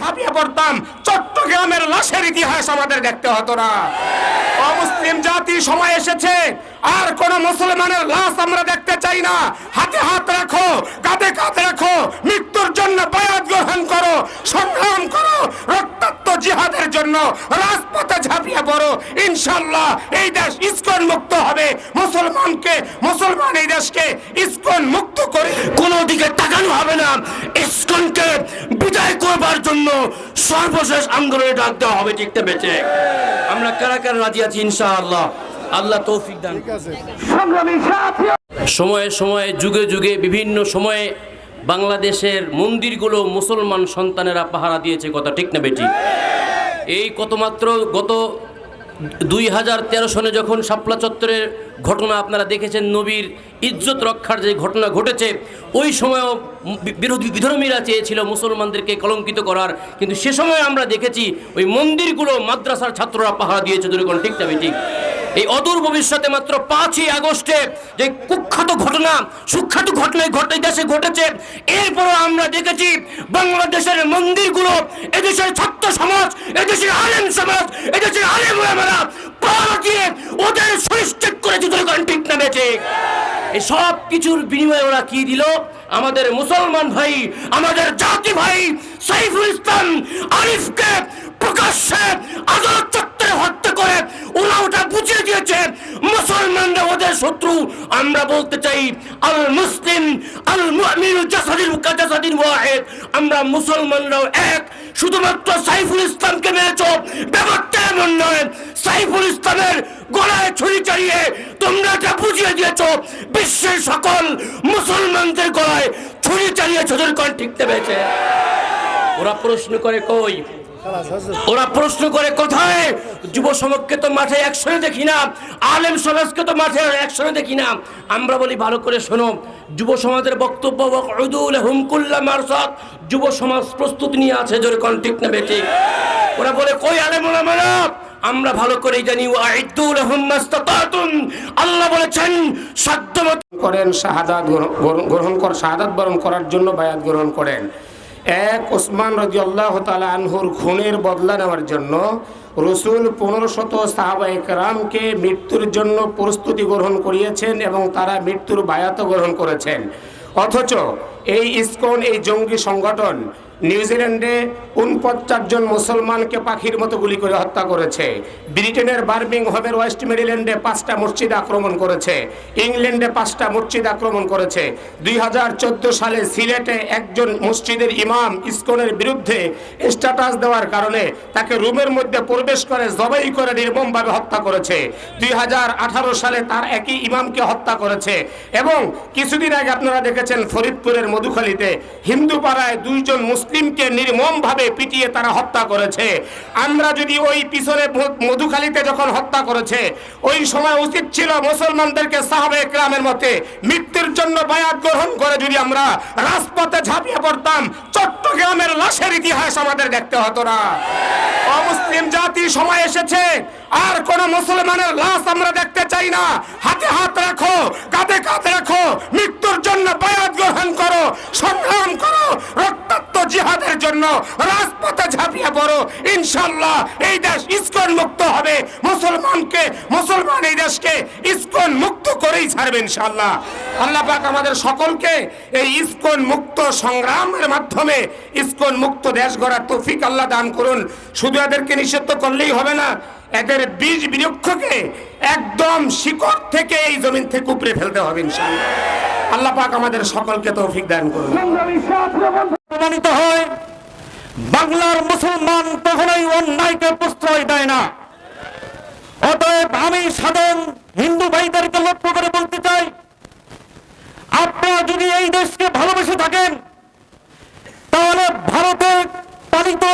ঝাঁপিয়ে পড়তাম। চট্টগ্রামের লাশের ইতিহাস আমাদের দেখতে হতো না। অমুসলিম জাতি সময় এসেছে। আর কোন মুসলমানের লাশ আমরা দেখতে চাই না। হাতে হাত রাখো, কাঁধে কাঁধ রাখো, মৃত্যুর জন্য বায়াত গ্রহণ করো, সংগ্রাম করো, রক্তাক্ত জিহাদের জন্য রাজপথে ঝাঁপিয়ে পড়ো। ইনশাল্লাহ এই দেশ ইসকন মুক্ত হবে। মুসলমানকে, মুসলমান এই দেশকে ইস্কন মুক্ত করে। কোনো দিকে তাকানো হবে না। ইসকনকে বিদায় করবার জন্য সর্বশেষ আন্দোলনে ডাক দেওয়া হবে ঠিক বেঁচে আমরা কারা কারা রাজি আছি ইনশাআল্লাহ? আল্লাহ তৌফিক দান সময়ে সময়ে যুগে যুগে বিভিন্ন সময়ে বাংলাদেশের মন্দিরগুলো মুসলমান সন্তানেরা পাহারা দিয়েছে কথা ঠিক না বেটি এই কত মাত্র গত দুই হাজার তেরো সনে যখন শাপলা চত্বরের ঘটনা আপনারা দেখেছেন, নবীর ইজ্জত রক্ষার যে ঘটনা ঘটেছে, ওই সময়ও বিরোধী বিধর্মীরা চেয়েছিল মুসলমানদেরকে কলঙ্কিত করার। কিন্তু সে সময় আমরা দেখেছি, ওই মন্দিরগুলো মাদ্রাসার ছাত্ররা পাহারা দিয়েছে দুর্গণ ঠিক না ঠিক এই অদূর ভবিষ্যতে মাত্র পাঁচই আগস্টে যে কুখ্যাত ঘটনা, সুখ্যাত ঘটনা ঘটে দেশে ঘটেছে, এরপরও আমরা দেখেছি বাংলাদেশের মন্দিরগুলো, এদেশের ছাত্র সমাজ, এদেশের আলেম সমাজ, এদেশের আলেম ওলামারা ওদের সুনিশ্চিত করেছে দুর্গণ ঠিক না এই সব কিছুর বিনিময়ে ওরা কি দিল? আমাদের মুসলমান ভাই, আমাদের জাতি ভাই, সাইফুল ইসলাম আরিফকে প্রকাশ্যে আদালত হত্যা করে, ওরা ওটা বুঝিয়ে দিয়েছে। মুসলমানরা ওদের শত্রু। আমরা বলতে চাই আল মুসলিম আল মুমিন আমরা মুসলমানরাও এক। শুধুমাত্র সাইফুল ইসলামকে মেরেছ। ব্যাপারটা এমন নয়। সাইফুল ইসলামের গলায় ছুরি চালিয়ে তোমরা এটা বুঝিয়ে দিয়েছ, বিশ্বের সকল মুসলমানদের গলায় ছুরি চালিয়ে ছোটোর কল ঠিকতে পেয়েছে ওরা প্রশ্ন করে কই? ওরা প্রশ্ন করে, কোথায়? যুব সমাজকে তো মাঠে একসঙ্গে দেখি না। আলেম সমাজকে তো মাঠে একসঙ্গে দেখি না। আমরা বলি, ভালো করে শোনো, যুব সমাজের বক্তব্য যুব সমাজ প্রস্তুতি নিয়ে আছে, জোরে কোন ঠিক না ওরা বলে, কই আলেম আমরা ভালো করে জানি আল্লাহ বলেছেন, সাধ্যমতো করেন শাহাদাত গ্রহণ- করেন শাহাদাত বরণ করার জন্য বায়াত গ্রহণ করেন। এক ওসমান রাজি আল্লাহ আনহুর খুনের বদলা নেওয়ার জন্য রসুল পনেরো শত সাহাবা একরামকে মৃত্যুর জন্য প্রস্তুতি গ্রহণ করিয়েছেন এবং তারা মৃত্যুর বায়াত গ্রহণ করেছেন। অথচ এই ইস্কন, এই জঙ্গি সংগঠন নিউজিল্যান্ডে উনপঞ্চাশ জন মুসলমানকে পাখির মতো গুলি করে হত্যা করেছে। ব্রিটেনের বার্মিংহামের ওয়েস্ট মেরিল্যান্ডে পাঁচটা মসজিদ আক্রমণ করেছে। ইংল্যান্ডে পাঁচটা মসজিদ আক্রমণ করেছে। দুই হাজার চোদ্দ সালে সিলেটে একজন মসজিদের ইমাম ইসকনের বিরুদ্ধে স্ট্যাটাস দেওয়ার কারণে তাকে রুমের মধ্যে প্রবেশ করে জবাই করে নির্মমভাবে হত্যা করেছে। দুই হাজার আঠারো সালে তার একই ইমামকে হত্যা করেছে। এবং কিছুদিন আগে আপনারা দেখেছেন ফরিদপুরের মধুখালীতে হিন্দু পাড়ায় দুইজন মুসলিমকে নির্মমভাবে পিটিয়ে তারা হত্যা করেছে। আমরা যদি ওই পিছনে মধুখালীতে যখন হত্যা করেছে, ওই সময় উচিত ছিল মুসলমানদেরকে সাহাবে একরামের মতে মৃত্যুর জন্য বায়াত গ্রহণ করে যদি আমরা রাজপথে ঝাঁপিয়ে পড়তাম, চট্টগ্রামের লাশের ইতিহাস আমাদের দেখতে হতো না। অমুসলিম জাতি সময় এসেছে, আর কোন মুসলমানের লাশ আমরা দেখতে চাই না। হাতে হাত রাখো, কাঁধে কাঁধ রাখো, মৃত্যুর জন্য বায়াত গ্রহণ করো, সংগ্রাম করো রক্তাক্ত জিহাদের জন্য রাজপথে ঝাঁপিয়ে পড়ো। ইনশাল্লাহ এই দেশ ইসকন মুক্ত হবে। মুসলমানকে, মুসলমান এই দেশকে ইসকন মুক্ত করেই ছাড়বে ইনশাল্লাহ আল্লাহ পাক আমাদের সকলকে এই ইসকন মুক্ত সংগ্রামের মাধ্যমে ইসকন মুক্ত দেশ গড়ার তৌফিক আল্লাহ দান করুন। শুধু এদেরকে নিষিদ্ধ করলেই হবে না, এদের বীজ বিরক্ষকে একদম শিকড় থেকে এই জমিন থেকে উপরে ফেলতে হবে ইনশাল্লাহ আল্লাহ পাক আমাদের সকলকে তৌফিক দান করুন। প্রমাণিত হয়, বাংলার মুসলমান কখনোই অন্যায়কে প্রশ্রয় দেয় না। অতএব আমি সাধারণ হিন্দু ভাইদেরকে লক্ষ্য করে বলতে চাই, আপনারা যদি এই দেশকে ভালোবেসে থাকেন, তাহলে ভারতের পালিত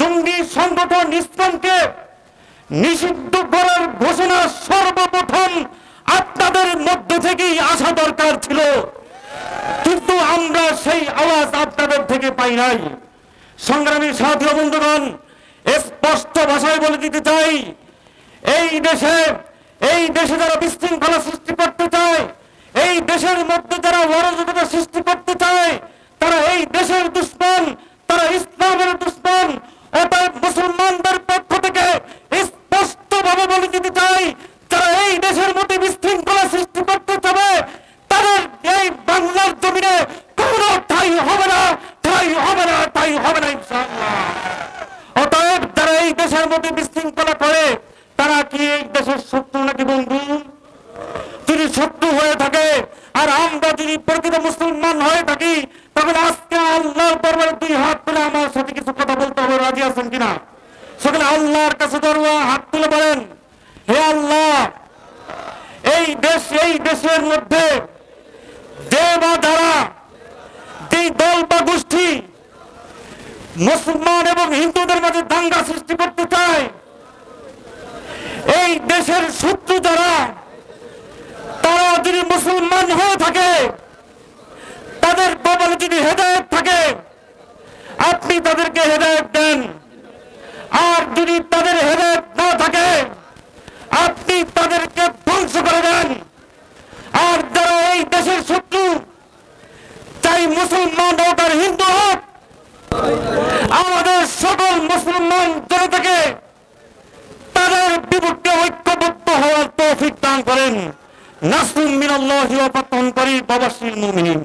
জঙ্গি সংগঠন ইসলামকে নিষিদ্ধ করার ঘোষণা সর্বপ্রথম আপনাদের মধ্য থেকেই আসা দরকার ছিল। কিন্তু আমরা সেই আওয়াজ আপনাদের থেকে পাই নাই। সংগ্রামী সাথী বন্ধুগণ স্পষ্ট ভাষায় বলে দিতে চাই, এই দেশে এই দেশে যারা বিশৃঙ্খলা সৃষ্টি করতে চায়, এই দেশের মধ্যে যারা অরাজকতা সৃষ্টি করতে চায়, তারা এই দেশের দুশ্মন, তারা ইসলামের দুশ্মন, অতএব মুসলমানদের পক্ষ থেকে স্পষ্ট ভাবে বলে দিতে চাই যারা এই দেশের মধ্যে বিশৃঙ্খলা সৃষ্টি করতে চাবে তাদের এই বাংলার জমিনে কোনো ঠাই হবে না ঠাই হবে না ঠাই হবে না ইনশাআল্লাহ অতএব যারা এই দেশের মধ্যে বিশৃঙ্খলা করে তারা কি এই দেশের শত্রু নাকি বন্ধু যদি শত্রু হয়ে থাকে আর আমরা যদি প্রকৃত মুসলমান হয়ে থাকি তাহলে আজকে আল্লাহর দরবারে দুই হাত তুলে আমার সাথে কিছু কথা বলতে হবে, রাজি আছেন কিনা? সেখানে আল্লাহর কাছে দরবার, হাত তুলে বলেন, হে আল্লাহ, এই দেশ, এই দেশের মধ্যে যে বা যারা যেই দল বা গোষ্ঠী মুসলমান এবং হিন্দুদের মাঝে দাঙ্গা সৃষ্টি করতে চায়, এই দেশের শত্রু যারা, তারা যদি মুসলমান হয়ে থাকে তাদের যদি হেদায়ত থাকে, আপনি তাদেরকে হেদায়ত দেন। আর যদি তাদের হেদায়ত না থাকে, আপনি তাদেরকে ধ্বংস করে দেন। আর যারা এই দেশের শত্রু, চাই মুসলমান হোক আর হিন্দু হোক, আমাদের সকল মুসলমান জনতাকে তাদের বিপক্ষে ঐক্যবদ্ধ হওয়ার তৌফিক দান করেন। নাসরুম মিনাল্লাহি ওয়া ফাতহুন করিম বাবাশির মুমিনিন।